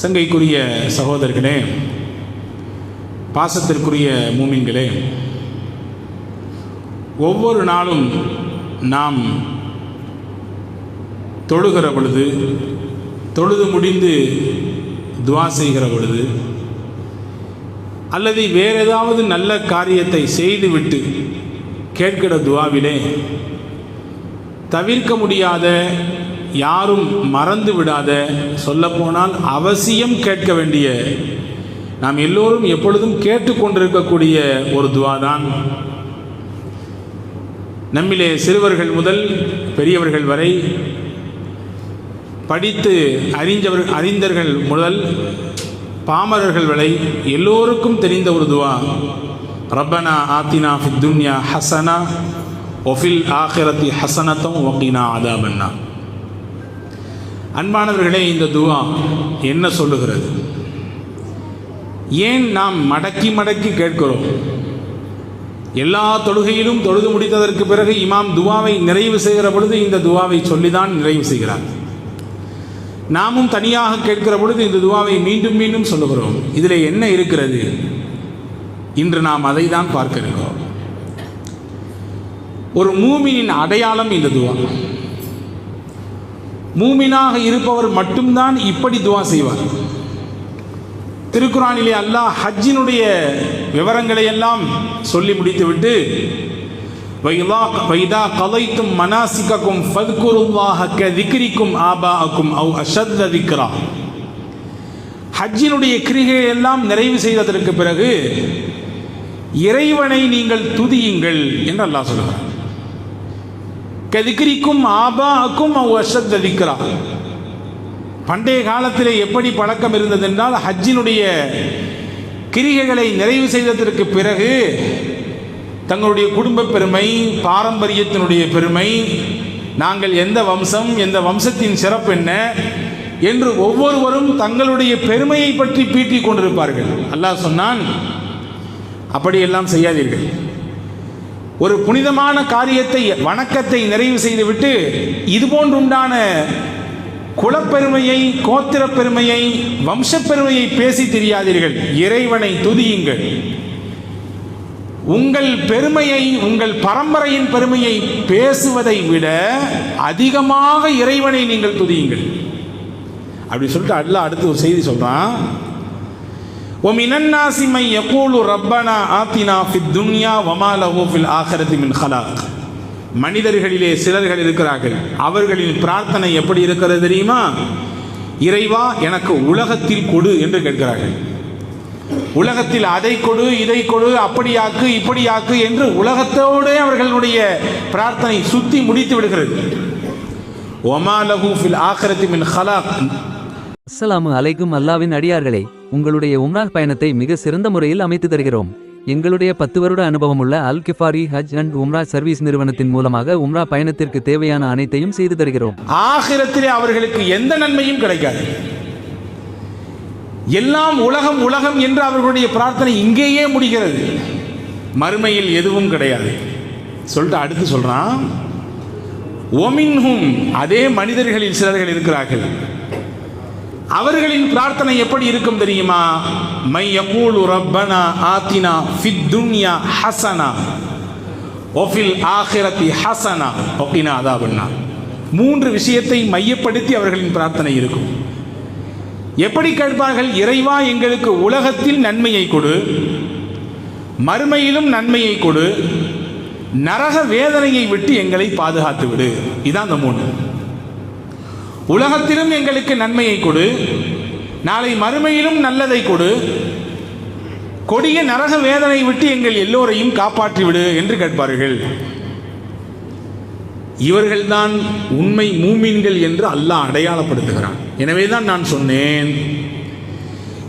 சங்கைக்குரிய சகோதரர்களே பாசத்திற்குரிய மூமின்களே ஒவ்வொரு நாளும் நாம் தொழுகிற பொழுது தொழுது முடிந்து துவா செய்கிற பொழுது அல்லது வேறு ஏதாவது நல்ல காரியத்தை செய்துவிட்டு கேட்கிற துவாவிலே தவிர்க்க முடியாத யாரும் மறந்து விடாத சொல்லப்போனால் அவசியம் கேட்க வேண்டிய நாம் எல்லோரும் எப்பொழுதும் கேட்டுக்கொண்டிருக்கக்கூடிய ஒரு துவா தான் நம்மிலே சிறுவர்கள் முதல் பெரியவர்கள் வரை படித்து அறிஞ்சவர் அறிந்தர்கள் முதல் பாமரர்கள் வரை எல்லோருக்கும் தெரிந்த ஒரு துவா. ரப்பனா ஆத்தினா ஃபித் துன்யா ஹசனா ஒஃபில் ஆஹிரத்தி ஹசனத்தும் ஒக்கினா ஆதாபன்னா அன்பானவர்களே இந்த துவா என்ன சொல்லுகிறது? ஏன் நாம் மடக்கி மடக்கி கேட்கிறோம்? எல்லா தொழுகையிலும் தொழுது முடித்ததற்கு பிறகு இமாம் துவாவை நிறைவு செய்கிற பொழுது இந்த துவாவை சொல்லிதான் நிறைவு செய்கிறார். நாமும் தனியாக கேட்கிற பொழுது இந்த துவாவை மீண்டும் மீண்டும் சொல்லுகிறோம். இதில் என்ன இருக்கிறது? இன்று நாம் அதை தான் பார்க்க இருக்கிறோம் ஒரு மூமினின் அடையாளம் இந்த துவா. மூமினாக இருப்பவர் மட்டும்தான் இப்படி துவா செய்வார். திருக்குறானிலே அல்லாஹ் ஹஜ்ஜினுடைய விவரங்களை எல்லாம் சொல்லி முடித்துவிட்டு வைதா வைதா கலைத்தும் மனாசிக்கும் ஃபத்குருல்லாஹ க ஆபா அக்கும் அவ் அஷத்த திக்ரா. ஹஜ்ஜினுடைய கிரிகையை எல்லாம் நிறைவு செய்ததற்கு பிறகு இறைவனை நீங்கள் துதியுங்கள் என்று அல்லாஹ் சொல்கிறார் கதிக்கிரிக்கும் ஆபாக்கும் அவ் அஷத்த பண்டைய காலத்தில் எப்படி பழக்கம் இருந்ததென்றால் ஹஜ்ஜினுடைய கிரிகைகளை நிறைவு செய்ததற்கு பிறகு தங்களுடைய குடும்ப பெருமை பாரம்பரியத்தினுடைய பெருமை நாங்கள் எந்த வம்சம் எந்த வம்சத்தின் சிறப்பு என்ன என்று ஒவ்வொருவரும் தங்களுடைய பெருமையை பற்றி பீட்டிக் கொண்டிருப்பார்கள். அல்லாஹ் சொன்னான் அப்படியெல்லாம் செய்யாதீர்கள். ஒரு புனிதமான காரியத்தை வணக்கத்தை நிறைவு செய்துவிட்டு இது போன்றுண்டான குலப்பெருமையை கோத்திரப்பெருமையை வம்சப்பெருமையை பேசி தெரியாதீர்கள். இறைவனை துதியுங்கள். உங்கள் பெருமையை உங்கள் பரம்பரையின் பெருமையை பேசுவதை விட அதிகமாக இறைவனை நீங்கள் துதியுங்கள். அப்படி சொல்லிட்டு அல்ல அடுத்து ஒரு செய்தி சொல்றான். ومن الناس من يقول ربنا آتنا في الدنيا وما له في الآخرة மனிதர்களிலே சிலர்கள் இருக்கிறார்கள். அவர்களின் பிரார்த்தனை எப்படி இருக்கிறது தெரியுமா? இறைவா எனக்கு உலகத்தில் கொடு என்று கேட்கிறார்கள். உலகத்தில் அதை கொடு இதை கொடு அப்படியாக்கு இப்படியாக்கு என்று உலகத்தோடு அவர்களுடைய பிரார்த்தனை சுத்தி முடித்து விடுகிறது. ஒமாலஹூஃபில் ஆக்கரத்தி மின் ஹலாக் அஸ்ஸலாமு அலைக்கும் அல்லாவின் அடியார்களே உங்களுடைய உம்ராக் பயணத்தை மிக சிறந்த முறையில் அமைத்து தருகிறோம். எங்களுடைய பத்து வருட அனுபவமுள்ள அல் கிஃபாரி ஹஜ் அண்ட் உம்ரா சர்வீஸ் நிறுவனத்தின் மூலமாக உம்ரா பயணத்திற்கு தேவையான அனைத்தையும் செய்து தருகிறோம். ஆகிரத்திலே அவர்களுக்கு எந்த நன்மையும் கிடைக்காது. எல்லாம் உலகம் உலகம் என்று அவர்களுடைய பிரார்த்தனை இங்கேயே முடிகிறது. மறுமையில் எதுவும் கிடையாது. சொல்லிட்டு அடுத்து சொல்றான் ஒமின்ஹும் அதே மனிதர்களில் சிலர்கள் இருக்கிறார்கள். அவர்களின் பிரார்த்தனை எப்படி இருக்கும் தெரியுமா? மையகூலு ரப்பனா ஆத்தினா ஃபித் துன்யா ஹசனா ஒஃபில் ஆஹிரத்தி ஹசனா ஒக்கினா அதாபண்ணா மூன்று விஷயத்தை மையப்படுத்தி அவர்களின் பிரார்த்தனை இருக்கும். எப்படி கேட்பார்கள்? இறைவா எங்களுக்கு உலகத்தில் நன்மையை கொடு மறுமையிலும் நன்மையை கொடு நரக வேதனையை விட்டு எங்களை பாதுகாத்து விடு. இதான் அந்த மூணு உலகத்திலும் எங்களுக்கு நன்மையை கொடு. நாளை மறுமையிலும் நல்லதை கொடு. கொடிய நரக வேதனை விட்டு எங்கள் எல்லோரையும் காப்பாற்றிவிடு என்று கேட்பார்கள். இவர்கள்தான் உண்மை மூமீன்கள் என்று அல்லாஹ் அடையாளப்படுத்துகிறான். எனவே தான் நான் சொன்னேன்.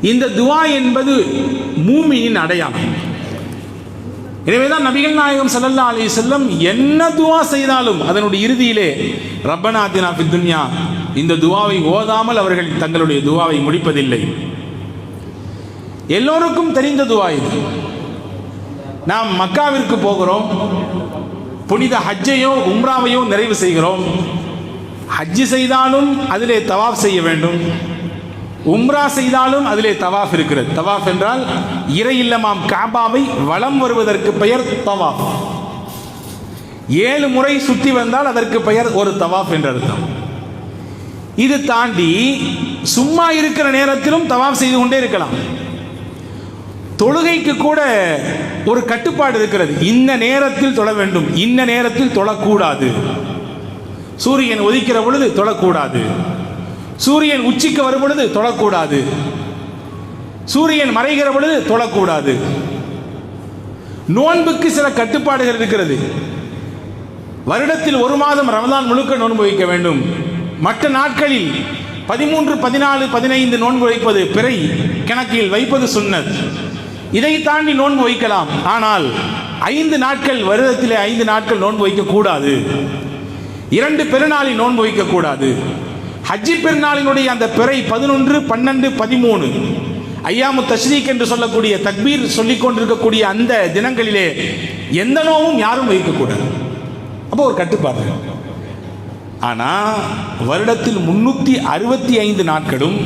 இந்த துவா என்பது மூமியின் அடையாளம். எனவே தான் நபிகள் நாயகம் சல்லல்லா அலி செல்லம் என்ன துவா செய்தாலும் அதனுடைய இறுதியிலே ரப்பநாத்தினா பித்துன்யா துன்யா. இந்த துவாவை ஓதாமல் அவர்கள் தங்களுடைய துவாவை முடிப்பதில்லை. எல்லோருக்கும் தெரிந்த துவா இது. நாம் மக்காவிற்கு போகிறோம் புனித ஹஜ்ஜையோ உம்ராவையோ நிறைவு செய்கிறோம். ஹஜ்ஜு செய்தாலும் அதிலே தவாப் செய்ய வேண்டும். உம்ரா செய்தாலும் அதிலே தவாஃப் இருக்கிறது. தவாஃப் என்றால் இறை இல்லமாம் காபாவை வலம் வருவதற்கு பெயர் தவாஃப். ஏழு முறை சுற்றி வந்தால் அதற்கு பெயர் ஒரு தவாஃப் என்று அர்த்தம். இது தாண்டி சும்மா இருக்கிற நேரத்திலும் தவாஃப் செய்து கொண்டே இருக்கலாம். தொழுகைக்கு கூட ஒரு கட்டுப்பாடு இருக்கிறது. இந்த நேரத்தில் தொழ வேண்டும். இந்த நேரத்தில் தொழக்கூடாது. சூரியன் உதிக்கிற பொழுது தொழக்கூடாது. சூரியன் உச்சிக்கு வரும் பொழுது தொழக்கூடாது சூரியன் மறைகிற பொழுது தொழக்கூடாது நோன்புக்கு சில கட்டுப்பாடுகள் இருக்கிறது. வருடத்தில் ஒரு மாதம் ரமதான் முழுக்க நோன்பு வைக்க வேண்டும். மற்ற நாட்களில் பதிமூன்று பதினாலு பதினைந்து நோன்பு வைப்பது பிறை கணக்கில் வைப்பது சுன்னத். இதை தாண்டி நோன்பு வைக்கலாம். ஆனால் ஐந்து நாட்கள் வருடத்திலே ஐந்து நாட்கள் நோன்பு வைக்கக்கூடாது. இரண்டு பெருநாளில் நோன்பு வைக்கக்கூடாது. ஹஜ்ஜி பெருநாளினுடைய அந்த பிறை பதினொன்று பன்னெண்டு பதிமூணு. ஐயாமு தஷ்ரீக் என்று சொல்லக்கூடிய தக்பீர் சொல்லிக் கொண்டிருக்கக்கூடிய அந்த தினங்களிலே எந்த நோவும் யாரும் வைக்கக்கூடாது. அப்போ ஒரு கட்டுப்பாடு ஆனால் வருடத்தில் முன்னூற்றி அறுபத்தி ஐந்து நாட்களும்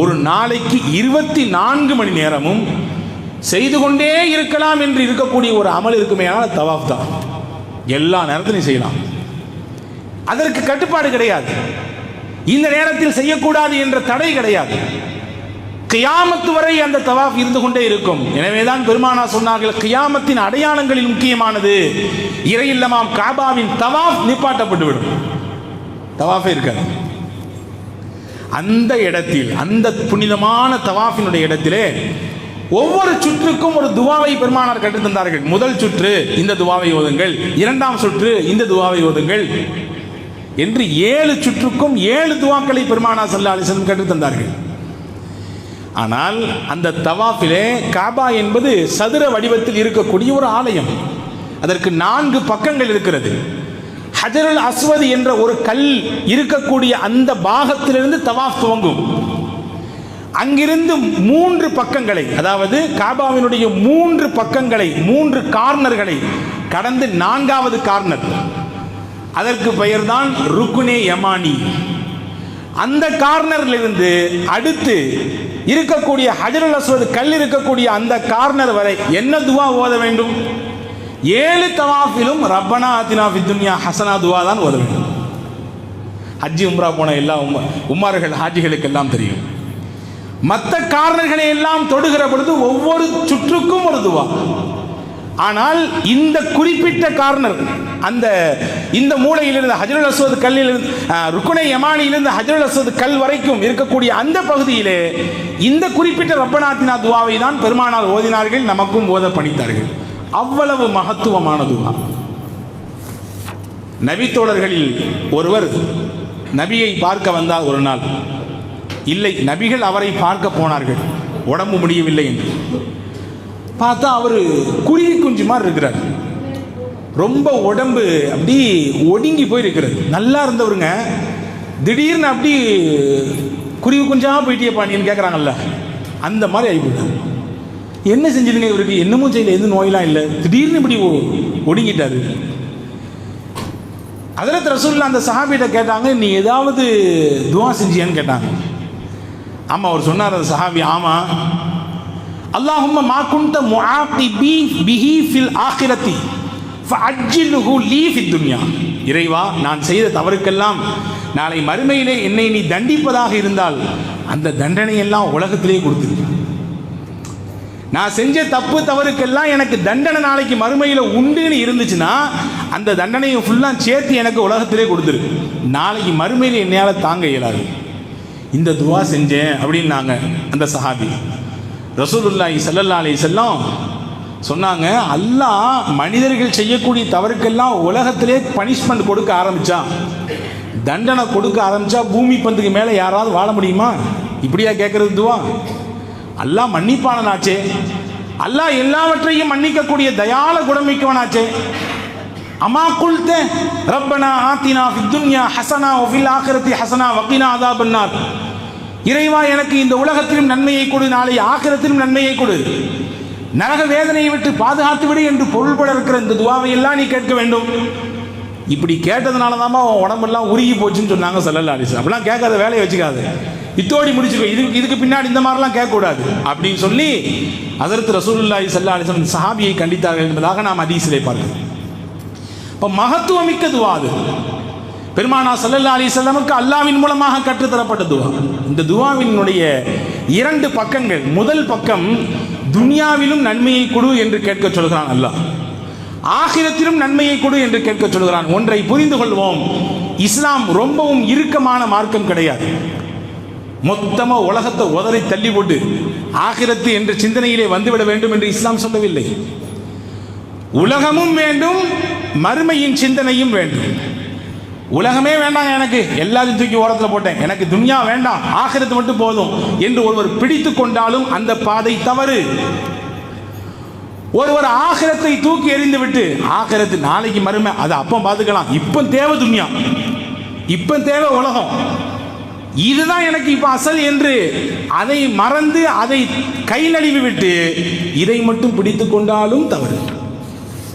ஒரு நாளைக்கு இருபத்தி நான்கு மணி நேரமும் செய்து கொண்டே இருக்கலாம் என்று இருக்கக்கூடிய ஒரு அமல் இருக்குமே ஆனால் தவாஃப் தான். எல்லா நேரத்திலையும் செய்யலாம். அதற்கு கட்டுப்பாடு கிடையாது. இந்த நேரத்தில் செய்யக்கூடாது என்ற தடை கிடையாது. கியாமத்து வரை அந்த தவாஃப் இருந்து கொண்டே இருக்கும். எனவேதான் பெருமானா சொன்னார்கள் கியாமத்தின் அடையாளங்களில் முக்கியமானது இறையில்லமாம் காபாவின் தவாஃப் நிப்பாட்டப்பட்டுவிடும். தவாஃபே இருக்காது. அந்த இடத்தில் அந்த புனிதமான தவாஃபினுடைய இடத்திலே ஒவ்வொரு சுற்றுக்கும் ஒரு துவாவை பெருமானார் கற்றுத்தந்தார்கள். முதல் சுற்று இந்த துவாவை ஓதுங்கள். இரண்டாம் சுற்று இந்த துவாவை ஓதுங்கள். என்று ஏழு சுற்றுக்கும் ஏழு துவாக்களை பெருமானா சல்லா அலிசன் கற்றுத் தந்தார்கள். ஆனால் அந்த தவாஃபிலே காபா என்பது சதுர வடிவத்தில் இருக்கக்கூடிய ஒரு ஆலயம். அதற்கு நான்கு பக்கங்கள் இருக்கிறது. ஹஜருல் அஸ்வதி என்ற ஒரு கல் இருக்கக்கூடிய அந்த பாகத்திலிருந்து தவாஃப் துவங்கும். அங்கிருந்து மூன்று பக்கங்களை அதாவது காபாவினுடைய மூன்று பக்கங்களை மூன்று கார்னர்களை கடந்து நான்காவது கார்னர். அதற்கு பெயர்தான் ருக்குனே யமானி. அந்த கார்னர்ல இருந்து அடுத்து இருக்கக்கூடிய ஹஜரல் அஸ்வத் கல் இருக்கக்கூடிய அந்த கார்னர் வரை என்ன துவா ஓத வேண்டும்? ஏழு தவாஃபிலும் ரப்பனா ஆத்தினா துன்யா ஹசனா துவா தான் ஓத வேண்டும். ஹஜ்ஜி உம்ரா போன எல்லா உமார்கள் ஹாஜிகளுக்கு எல்லாம் தெரியும். மற்ற காரணர்களை எல்லாம் தொடுகிற பொழுது ஒவ்வொரு சுற்றுக்கும் ஒரு துவா. ஆனால் இந்த குறிப்பிட்ட கார்னர் அந்த இந்த மூலையிலிருந்து ஹஜருல் அஸ்வத் கல்லிலிருந்து ருக்குனை யமானியிலிருந்து ஹஜருல் அசோத் கல் வரைக்கும் இருக்கக்கூடிய அந்த பகுதியிலே இந்த குறிப்பிட்ட ரப்பநாத்தினா துவாவை தான் பெருமானார் ஓதினார்கள் நமக்கும் ஓத பணித்தார்கள். அவ்வளவு மகத்துவமான துவா. நபித்தோழர்களில் ஒருவர் நபியை பார்க்க வந்தால் ஒரு நாள். இல்லை நபிகள் அவரை பார்க்க போனார்கள். உடம்பு முடியவில்லை என்று. பார்த்தா அவர் குருவி குஞ்சு மாதிரி இருக்கிறார். ரொம்ப உடம்பு அப்படி ஒடுங்கி போயிருக்கிறது. நல்லா இருந்தவருங்க. திடீர்னு அப்படி குருவி குஞ்சாக போயிட்டேப்பா நீன்னு கேட்குறாங்கல்ல அந்த மாதிரி ஆகிப்போட்டார் என்ன செஞ்சதுங்க இவருக்கு? என்னமும் செய்யல எந்த நோயெல்லாம் இல்லை. திடீர்னு இப்படி ஒடுங்கிட்டாரு. அதில் ரசூல்லா அந்த சஹாபிகிட்ட கேட்டாங்க நீ ஏதாவது துவா செஞ்சியான்னு கேட்டாங்க. ஆமாம் அவர் சொன்னார் அந்த சஹாபி ஆமாம் அல்லாஹும் மா முஆத்தி பி பிஹி ஃபில் ஆகிரத்தி ஃபஅஜ்ஜிலுஹு லீ ஃபித் துன்யா. இறைவா நான் செய்த தவறுக்கெல்லாம் நாளை மறுமையிலே என்னை நீ தண்டிப்பதாக இருந்தால் அந்த தண்டனையெல்லாம் உலகத்திலே கொடுத்துரு. நான் செஞ்ச தப்பு தவறுக்கெல்லாம் எனக்கு தண்டனை நாளைக்கு மறுமையில் உண்டுன்னு இருந்துச்சுன்னா அந்த தண்டனையை ஃபுல்லாக சேர்த்து எனக்கு உலகத்திலே கொடுத்துருக்கு நாளைக்கு மறுமையில் என்னையால் தாங்க இயலாது. இந்த துவா செஞ்சேன் அப்படின்னாங்க அந்த சஹாபி. ரசூலுல்லாஹி சல்லல்லா அலி செல்லம் சொன்னாங்க அல்லாஹ் மனிதர்கள் செய்யக்கூடிய தவறுக்கெல்லாம் உலகத்திலே பனிஷ்மெண்ட் கொடுக்க ஆரம்பிச்சான் தண்டனை கொடுக்க ஆரம்பிச்சா பூமி பந்துக்கு மேலே யாராவது வாழ முடியுமா? இப்படியா கேட்குறது துவா. அல்லாஹ் மன்னிப்பானனாச்சே அல்லாஹ் எல்லாவற்றையும் மன்னிக்கக்கூடிய தயால குடமிக்கவனாச்சே அம்மா குல்தே ரப்பனா ஆத்தினா ஃபித் துன்யா ஹசனா ஒஃபில் ஆகிரத்தி ஹசனா வக்கீனா அதாபன்னார் இறைவா எனக்கு இந்த உலகத்திலும் நன்மையை கொடு நாளை ஆக்கிரத்திலும் நன்மையை கொடு. நரக வேதனையை விட்டு பாதுகாத்து விடு என்று பொருள்பட இருக்கிற இந்த துவாவை எல்லாம் நீ கேட்க வேண்டும். இப்படி கேட்டதுனால தான் உன் உடம்பெல்லாம் உருகி போச்சுன்னு சொன்னாங்க சல்லல்லா அலிஸ் அப்படிலாம் கேட்காத வேலையை வச்சுக்காது. இத்தோடி முடிச்சுக்கோ இது இதுக்கு பின்னாடி இந்த மாதிரிலாம் கேட்கக்கூடாது. அப்படின்னு சொல்லி அதற்கு ரசூலுல்லாஹி சல்லா அலைஹி சஹாபியை கண்டித்தார்கள் என்பதாக நாம் ஹதீஸிலே பார்க்கிறோம். இப்போ மகத்துவமிக்க துவா அது. பெருமானா சல்லல்லா அலி செல்லமுக்கு அல்லாவின் மூலமாக கற்றுத்தரப்பட்ட துவா. இந்த துவாவினுடைய இரண்டு பக்கங்கள் முதல் பக்கம் துனியாவிலும் நன்மையை கொடு என்று கேட்க சொல்கிறான் அல்லாஹ். ஆகிரத்திலும் நன்மையை கொடு என்று கேட்க சொல்கிறான். ஒன்றை புரிந்து கொள்வோம். இஸ்லாம் ரொம்பவும் இறுக்கமான மார்க்கம் கிடையாது. மொத்தமா உலகத்தை உதறி தள்ளி போட்டு ஆகிரத்து என்ற சிந்தனையிலே வந்துவிட வேண்டும் என்று இஸ்லாம் சொல்லவில்லை. உலகமும் வேண்டும் மறுமையின் சிந்தனையும் வேண்டும். உலகமே வேண்டாம் எனக்கு. எல்லாத்தையும் தூக்கி ஓரத்தில் போட்டேன். எனக்கு துன்யா வேண்டாம். ஆகிறது மட்டும் போதும் என்று ஒருவர் பிடித்து கொண்டாலும் அந்த பாதை தவறு. ஒருவர் ஆகிரத்தை தூக்கி எறிந்து விட்டு ஆகிரத்து நாளைக்கு மறுமை அதை அப்போ பார்த்துக்கலாம். இப்போ தேவை துன்யா. இப்போ தேவை உலகம். இதுதான் எனக்கு இப்போ அசல் என்று அதை மறந்து அதை கை நழுவி விட்டு இதை மட்டும் பிடித்து கொண்டாலும் தவறு.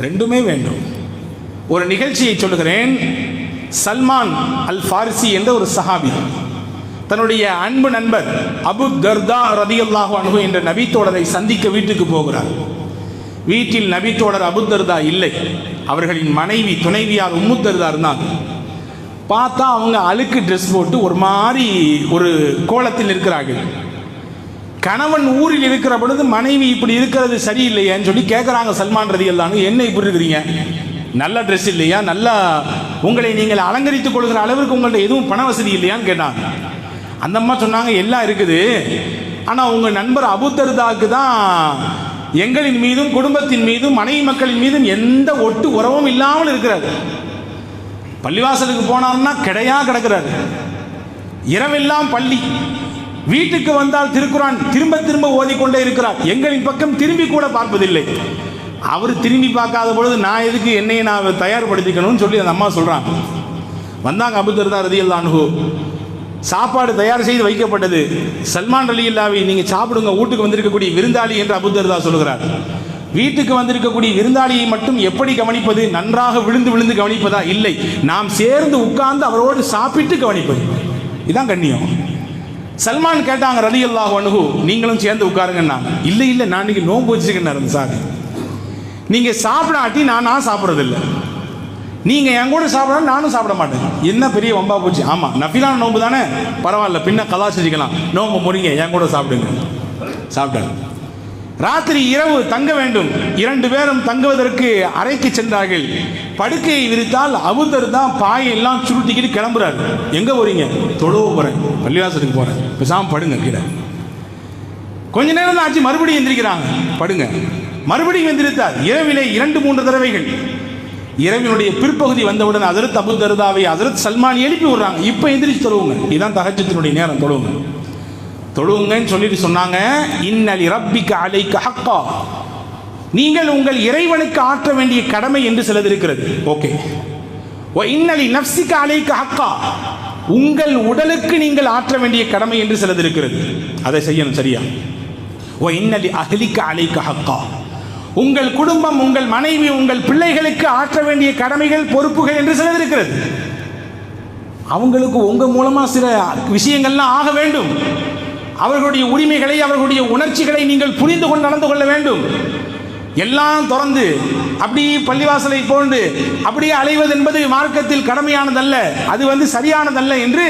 ரெண்டுமே வேண்டும். ஒரு நிகழ்ச்சியை சொல்லுகிறேன். சல்மான் அல் ஃபாரிசி என்ற ஒரு சஹாபி. தன்னுடைய அன்பு நண்பர் அபு தர்தா ரதியுல்லாஹு அனுகு என்ற நபித்தோழரை சந்திக்க வீட்டுக்கு போகிறார். வீட்டில் நபித்தோழர் அபு தர்தா இல்லை. அவர்களின் மனைவி துணைவியார் உம்மு தர்தா இருந்தாங்க. பார்த்தா அவங்க அழுக்கு ட்ரெஸ் போட்டு ஒரு மாதிரி ஒரு கோலத்தில் இருக்கிறார்கள். கணவன் ஊரில் இருக்கிற பொழுது மனைவி இப்படி இருக்கிறது சரியில்லையேன்னு சொல்லி கேட்குறாங்க சல்மான் ரதி என்ன இப்படி இருக்கிறீங்க? நல்ல ட்ரெஸ் இல்லையா? நல்லா உங்களை நீங்கள் அலங்கரித்துக் கொள்கிற அளவிற்கு உங்கள்ட்ட எதுவும் பண வசதி இல்லையான்னு கேட்டாங்க அந்த அம்மா சொன்னாங்க எல்லாம் இருக்குது. ஆனால் உங்கள் நண்பர் அபுத்தருதாக்கு தான் எங்களின் மீதும் குடும்பத்தின் மீதும் மனைவி மக்களின் மீதும் எந்த ஒட்டு உறவும் இல்லாமல் இருக்கிறார். பள்ளிவாசலுக்கு போனார்னா கிடையா கிடக்கிறார். இரவெல்லாம் பள்ளி. வீட்டுக்கு வந்தால் திருக்குறான் திரும்ப திரும்ப ஓதிக்கொண்டே இருக்கிறார். எங்களின் பக்கம் திரும்பி கூட பார்ப்பதில்லை. அவர் திரும்பி பார்க்காத பொழுது நான் எதுக்கு என்னையை நான் தயார்படுத்திக்கணும்னு சொல்லி அந்த அம்மா சொல்றாங்க. வந்தாங்க அபுதர்தா ரதியல் அனுகு சாப்பாடு தயார் செய்து வைக்கப்பட்டது. சல்மான் அலி இல்லாவை நீங்கள் சாப்பிடுங்க வீட்டுக்கு வந்திருக்கக்கூடிய விருந்தாளி என்று அபுதர்தா சொல்கிறார் வீட்டுக்கு வந்திருக்கக்கூடிய விருந்தாளியை மட்டும் எப்படி கவனிப்பது? நன்றாக விழுந்து விழுந்து கவனிப்பதா? இல்லை. நாம் சேர்ந்து உட்கார்ந்து அவரோடு சாப்பிட்டு கவனிப்பது. இதான் கண்ணியம். சல்மான் கேட்டாங்க ரலி அல்லாஹ் அணுகு நீங்களும் சேர்ந்து உட்காருங்கண்ணா இல்லை இல்லை நான் இன்னைக்கு நோன்பு வச்சுருக்கேன் சார். நீங்க சாப்பிடாட்டி நான் நான் சாப்பிட்றதில்ல. நீங்க என் கூட சாப்பிட நானும் சாப்பிட மாட்டேன். என்ன பெரிய வம்பா போச்சு. ஆமா நஃபிலான நோம்பு தானே? பரவாயில்ல பின்ன கலா செஞ்சுக்கலாம் நோன்பு முடிங்க என் கூட சாப்பிடுங்க. சாப்பிட்டாங்க. ராத்திரி இரவு தங்க வேண்டும். இரண்டு பேரும் தங்குவதற்கு அறைக்கு சென்றார்கள். படுக்கையை விரித்தால் அபுதர் தான் பாயெல்லாம் சுருட்டிக்கிட்டு கிளம்புறாரு. எங்க போறீங்க? தொழுவ போறேன். பள்ளிவாசத்துக்கு போறேன். பேசாம படுங்க கீழே. கொஞ்ச நேரம் தான் ஆச்சு. மறுபடியும் எந்திரிக்கிறாங்க. படுங்க. மறுபடியும் எந்திரித்தார் இரவிலே இரண்டு மூன்று தடவைகள். இரவினுடைய பிற்பகுதி வந்தவுடன் அதரத் அபு தருதாவை அதரத் சல்மான் எழுப்பி விடுறாங்க. இப்போ எந்திரிச்சு தொழுவுங்க. இதுதான் தகச்சத்தினுடைய நேரம் தொழுவுங்க. தொழுவுங்கன்னு சொல்லிட்டு சொன்னாங்க இன்னலி ரப்பிக்கு அலைக்கு ஹக்கா. நீங்கள் உங்கள் இறைவனுக்கு ஆற்ற வேண்டிய கடமை என்று சிலது இருக்கிறது ஓகே. ஓ இன்னலி நப்சிக்கு அலைக்கு ஹக்கா. உங்கள் உடலுக்கு நீங்கள் ஆற்ற வேண்டிய கடமை என்று சிலது இருக்கிறது அதை செய்யணும் சரியா? ஓ இன்னலி அகலிக்கு அலைக்கு ஹக்கா. உங்கள் குடும்பம் உங்கள் மனைவி உங்கள் பிள்ளைகளுக்கு ஆற்ற வேண்டிய கடமைகள் பொறுப்புகள் என்று சிலது இருக்கிறது. அவங்களுக்கு உங்கள் மூலமாக சில விஷயங்கள்லாம் ஆக வேண்டும். அவர்களுடைய உரிமைகளை அவர்களுடைய உணர்ச்சிகளை நீங்கள் புரிந்து கொண்டு நடந்து கொள்ள வேண்டும். எல்லாம் திறந்து அப்படி பள்ளிவாசலை போன்று அப்படியே அலைவது என்பது மார்க்கத்தில் கடமையானதல்ல. அது வந்து சரியானதல்ல என்று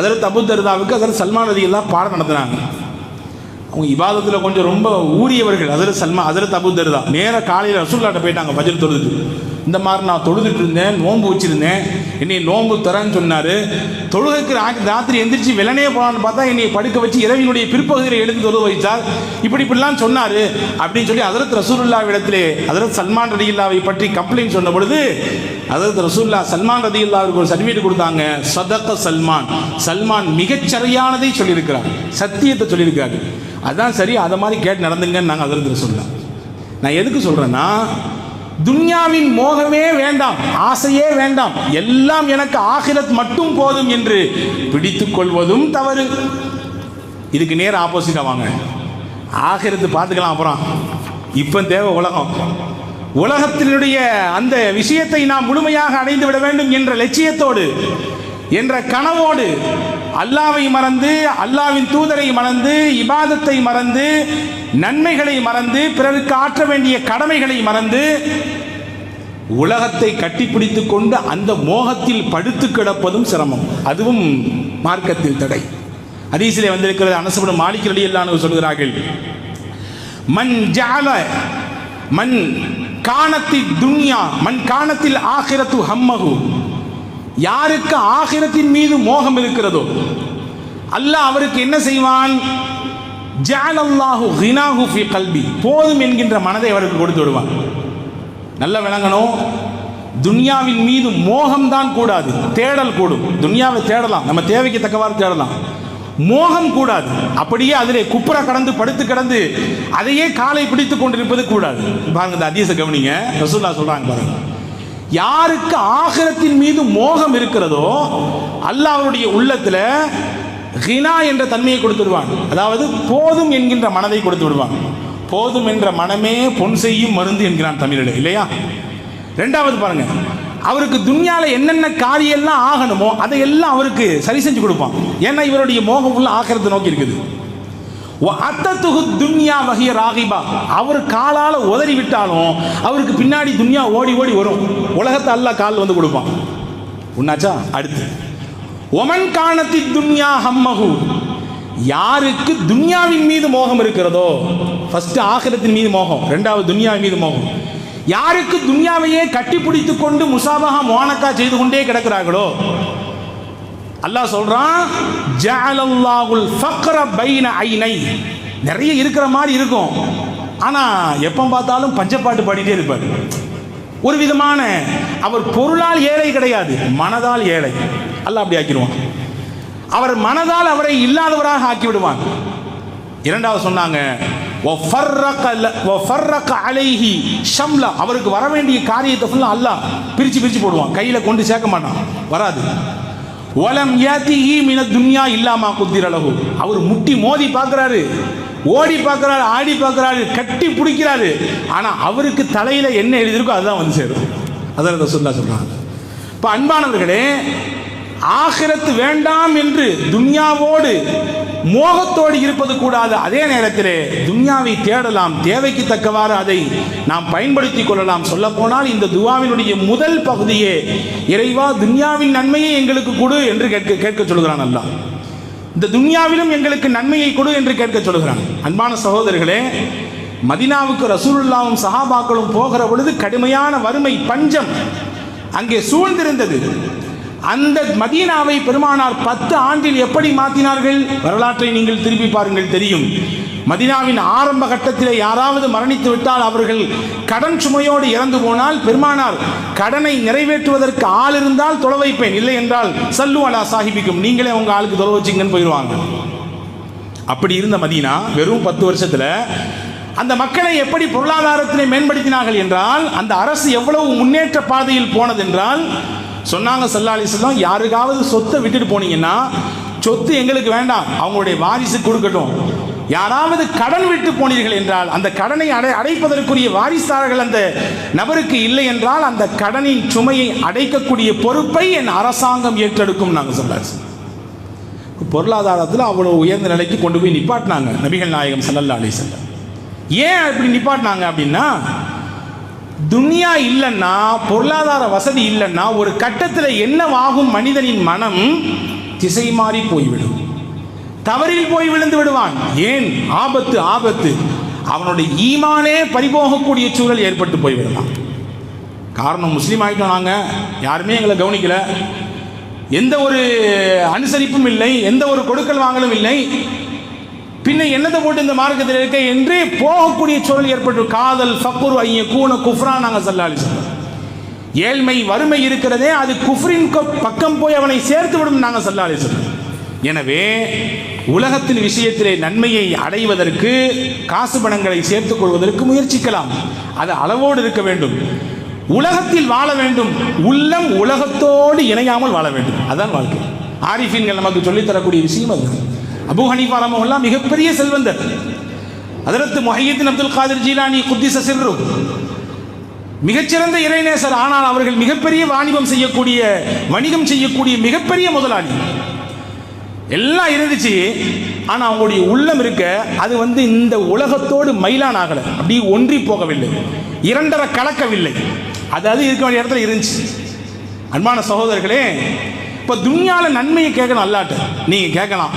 அதற்கு அபுத்தர்தாவுக்கு அதற்கு சல்மான் அதிகெல்லாம் பாடம் நடத்தினாங்க. அவங்க இபாதத்தில் கொஞ்சம் ரொம்ப ஊறியவர்கள் அதில் சல்மா அதில் தருதா நேராக காலையில் ரசூல்லாட்ட போயிட்டாங்க பஜல் தொழுதுட்டு. இந்த மாதிரி நான் தொழுதுட்டு இருந்தேன் நோன்பு வச்சிருந்தேன். என்னை நோன்பு தரேன்னு சொன்னார். தொழுகைக்கு ரா- ராத்திரி எந்திரிச்சு வெள்ளனே போகலான்னு பார்த்தா என்னை படுக்க வச்சு இரவினுடைய பிற்பகுதியில் எடுத்து தொழுக வைத்தார். இப்படி இப்படிலாம் சொன்னார். அப்படின்னு சொல்லி அதரத் ரசூலுல்லா இடத்திலே அதரத் சல்மான் ரதியுல்லாவை பற்றி கம்ப்ளைண்ட் சொன்ன பொழுது அதரத் ரசூல்லா சல்மான் ரதி இல்லாவிற்கு ஒரு சர்டிஃபிகேட் கொடுத்தாங்க. சதக்க சல்மான். சல்மான் மிகச்சரியானதை சொல்லியிருக்கிறார். சத்தியத்தை சொல்லியிருக்காரு அதான் சரி அதை மாதிரி கேட்டு நடந்துங்கன்னு நாங்கள் அதரத் ரசூல்லா நான் எதுக்கு சொல்கிறேன்னா துன்யாவின் மோகமே வேண்டாம் ஆசையே வேண்டாம். எல்லாம் எனக்கு ஆகிரத் மட்டும் போதும் என்று பிடித்துக் கொள்வதும் தவறு. இதுக்கு நேர் ஆப்போசிட்டா வாங்க. ஆகிரத்து பார்த்துக்கலாம் அப்புறம். இப்போ தேவை உலகம். உலகத்தினுடைய அந்த விஷயத்தை நாம் முழுமையாக அடைந்து விட வேண்டும் என்ற லட்சியத்தோடு என்ற கனவோடு அல்லாவை மறந்து அல்லாவின் தூதரை மறந்து இபாதத்தை மறந்து நன்மைகளை மறந்து பிறருக்கு ஆற்ற வேண்டிய கடமைகளை மறந்து உலகத்தை கட்டிப்பிடித்து கொண்டு அந்த மோகத்தில் படுத்து கிடப்பதும் சிரமம். அதுவும் மார்க்கத்தில் தடை. அதீசிலே வந்திருக்கிறது அனசபடும் மாலிக் இல்லாமல் சொல்கிறார்கள் மண் ஜால மண் காணத்தில் துன்யா மண் காணத்தில் ஆகிரத்து ஹம்மகு யாருக்கு ஆகிரத்தின் மீது மோகம் இருக்கிறதோ அல்லாஹ் அவருக்கு என்ன செய்வான்? ஜாலல்லாஹு ஹினாஹு ஃபி கல்வி போதும் என்கின்ற மனதை அவருக்கு கொடுத்து விடுவான். நல்லா விளங்கணும். துன்யாவின் மீது மோகம் தான் கூடாது. தேடல் கூடும். துன்யாவை தேடலாம். நம்ம தேவைக்கு தக்கவாறு தேடலாம். மோகம் கூடாது. அப்படியே அதிலே குப்புற கடந்து படுத்து கடந்து அதையே காலை பிடித்து கொண்டிருப்பது கூடாது. பாருங்க இந்த அதிச கவனிங்க. ரசூல்லா சொல்றாங்க பாருங்க. யாருக்கு ஆகிரத்தின் மீது மோகம் இருக்கிறதோ அல்லாஹருடைய அவருடைய ஹினா என்ற தன்மையை கொடுத்து விடுவான் அதாவது போதும் என்கின்ற மனதை கொடுத்து விடுவான் போதும் என்ற மனமே பொன் செய்யும் மருந்து என்கிறான் தமிழில் இல்லையா? ரெண்டாவது பாருங்க. அவருக்கு துன்யால என்னென்ன காரியெல்லாம் ஆகணுமோ அதையெல்லாம் அவருக்கு சரி செஞ்சு கொடுப்பான். ஏன்னா இவருடைய மோகம் உள்ள ஆகிறத நோக்கி இருக்குது. அத்தத்துகு துன்யா வகைய ராகிபா. அவர் காலால் உதறி விட்டாலும் அவருக்கு பின்னாடி துன்யா ஓடி ஓடி வரும். உலகத்தை அல்ல கால் வந்து கொடுப்பான். உன்னாச்சா? அடுத்து. ஒமன் காணத்தி துன்யா ஹம்மகு யாருக்கு துன்யாவின் மீது மோகம் இருக்கிறதோ ஃபஸ்ட்டு ஆகிரத்தின் மீது மோகம் ரெண்டாவது துன்யாவின் மீது மோகம். யாருக்கு துன்யாவையே கட்டிப்பிடித்து கொண்டு முசாபகா மோனக்கா செய்து கொண்டே கிடக்கிறார்களோ அல்லாஹ் சொல்றான் ஜஅலல்லாஹுல் ஃபக்ர பைன ஐனை. நிறைய இருக்கிற மாதிரி இருக்கும். ஆனா எப்போ பார்த்தாலும் பஞ்சப்பாட்டு பாடிட்டே இருப்பார். ஒரு விதமான அவர் பொருளால் ஏழை கிடையாது மனதால் ஏழை. அல்லாஹ் அப்படி ஆக்கிடுவான். அவர் மனதால் அவரை இல்லாதவராக ஆக்கி விடுவான் இரண்டாவது சொன்னாங்க அலைஹி ஷம்லா." அவருக்கு வர வேண்டிய காரியத்தை ஃபுல்லாக அல்லாஹ் பிரிச்சு பிரிச்சு போடுவான். கையில் கொண்டு சேர்க்க மாட்டான். வராது. ஒலம் ஏத்திஹி மின துன்யா இல்லாமா அளவு அவர் முட்டி மோதி பார்க்குறாரு ஓடி பார்க்குறாரு ஆடி பார்க்குறாரு கட்டி பிடிக்கிறாரு. ஆனால் அவருக்கு தலையில் என்ன எழுதியிருக்கோ அதுதான் வந்து சேரும். அதான் ரசூல்லா சொல்கிறாங்க இப்போ அன்பானவர்களே ஆகிரத்து வேண்டாம் என்று துன்யாவோடு மோகத்தோடு இருப்பது கூடாது. அதே நேரத்திலே துன்யாவை தேடலாம் தேவைக்கு தக்கவாறு அதை நாம் பயன்படுத்திக் கொள்ளலாம். சொல்ல போனால் இந்த துவாவினுடைய முதல் பகுதியே இறைவா துன்யாவின் நன்மையை எங்களுக்கு கொடு என்று கேட்க கேட்க சொல்கிறான் அல்லா இந்த துன்யாவிலும் எங்களுக்கு நன்மையை கொடு என்று கேட்க சொல்கிறான். அன்பான சகோதரர்களே மதினாவுக்கு ரசூலுல்லாவும் சஹாபாக்களும் போகிற பொழுது கடுமையான வறுமை பஞ்சம் அங்கே சூழ்ந்திருந்தது. அந்த மதீனாவை பெருமானார் பத்து ஆண்டில் எப்படி மாற்றினார்கள் வரலாற்றை நீங்கள் திருப்பி பாருங்கள் தெரியும். மதீனாவின் ஆரம்ப கட்டத்தில் யாராவது மரணித்து விட்டால் அவர்கள் கடன் சுமையோடு இறந்து போனால் பெருமானார் கடனை நிறைவேற்றுவதற்கு ஆள் இருந்தால் தொலை வைப்பேன். இல்லை என்றால் சல்லு அலா சாஹிபிக்கும். நீங்களே உங்க ஆளுக்கு தொலை வச்சிங்கன்னு போயிடுவாங்க. அப்படி இருந்த மதீனா வெறும் பத்து வருஷத்தில் அந்த மக்களை எப்படி பொருளாதாரத்தினை மேம்படுத்தினார்கள் என்றால் அந்த அரசு எவ்வளவு முன்னேற்ற பாதையில் போனது என்றால் சொன்னாங்க சல்லா அலிஸ்லாம் யாருக்காவது சொத்தை விட்டுட்டு போனீங்கன்னா சொத்து எங்களுக்கு வேண்டாம் அவங்களுடைய வாரிசு கொடுக்கட்டும். யாராவது கடன் விட்டு போனீர்கள் என்றால் அந்த கடனை அடை அடைப்பதற்குரிய வாரிசார்கள் அந்த நபருக்கு இல்லை என்றால் அந்த கடனின் சுமையை அடைக்கக்கூடிய பொறுப்பை என் அரசாங்கம் ஏற்றெடுக்கும் நாங்கள் சொல்லாச்சு பொருளாதாரத்தில் அவ்வளோ உயர்ந்த நிலைக்கு கொண்டு போய் நிப்பாட்டினாங்க நபிகள் நாயகம் சல்லல்லா அலி வஸல்லம். ஏன் அப்படி நிப்பாட்டினாங்க அப்படின்னா துனியா இல்லைன்னா பொருளாதார வசதி இல்லைன்னா ஒரு கட்டத்தில் என்னவாகும் மனிதனின் மனம்? திசை மாறி போய்விடும். தவறில் போய் விழுந்து விடுவான். ஏன்? ஆபத்து ஆபத்து. அவனுடைய ஈமானே பறிபோகக்கூடிய சூழல் ஏற்பட்டு போய்விடலாம் காரணம் முஸ்லீம் ஆகிட்டோம் நாங்கள் யாருமே எங்களை கவனிக்கல. எந்த ஒரு அனுசரிப்பும் இல்லை. எந்த ஒரு கொடுக்கல் வாங்கலும் இல்லை. பின்ன என்னத்தை போட்டு இந்த மார்க்கத்தில் இருக்க என்று போகக்கூடிய சூழல் ஏற்பட்டு காதல் ஃபக்குர் ஐய கூன குஃப்ரா நாங்கள் சல்லாலி சொல்றோம் ஏழ்மை வறுமை இருக்கிறதே அது குஃப்ரின் பக்கம் போய் அவனை சேர்த்து விடும் நாங்கள் சல்லாலி சொல்றோம் எனவே உலகத்தின் விஷயத்திலே நன்மையை அடைவதற்கு காசு பணங்களை சேர்த்துக் கொள்வதற்கு முயற்சிக்கலாம். அது அளவோடு இருக்க வேண்டும். உலகத்தில் வாழ வேண்டும். உள்ளம் உலகத்தோடு இணையாமல் வாழ வேண்டும். அதான் வாழ்க்கை. ஆரிஃபின்கள் நமக்கு சொல்லித் தரக்கூடிய விஷயம் அது. அபு ஹனீஃபா ரமஹுல்லா மிகப்பெரிய செல்வந்தர். அதற்கு முஹையத்தின் அப்துல் காதிர் ஜீலானி குத்திச சிர்ரு. மிகச்சிறந்த இறைநேசர். ஆனால் அவர்கள் மிகப்பெரிய வாணிபம் செய்யக்கூடிய வணிகம் செய்யக்கூடிய மிகப்பெரிய முதலாளி. எல்லாம் இருந்துச்சு. ஆனால் அவங்களுடைய உள்ளம் இருக்க அது வந்து இந்த உலகத்தோடு மயிலான் ஆகலை. அப்படி ஒன்றி போகவில்லை. இரண்டரை கலக்கவில்லை. அது அது இருக்க வேண்டிய இடத்துல இருந்துச்சு. அன்பான சகோதரர்களே இப்போ துன்யாவில் நன்மையை கேட்கணும் அல்லாட்ட. நீங்கள் கேட்கலாம்.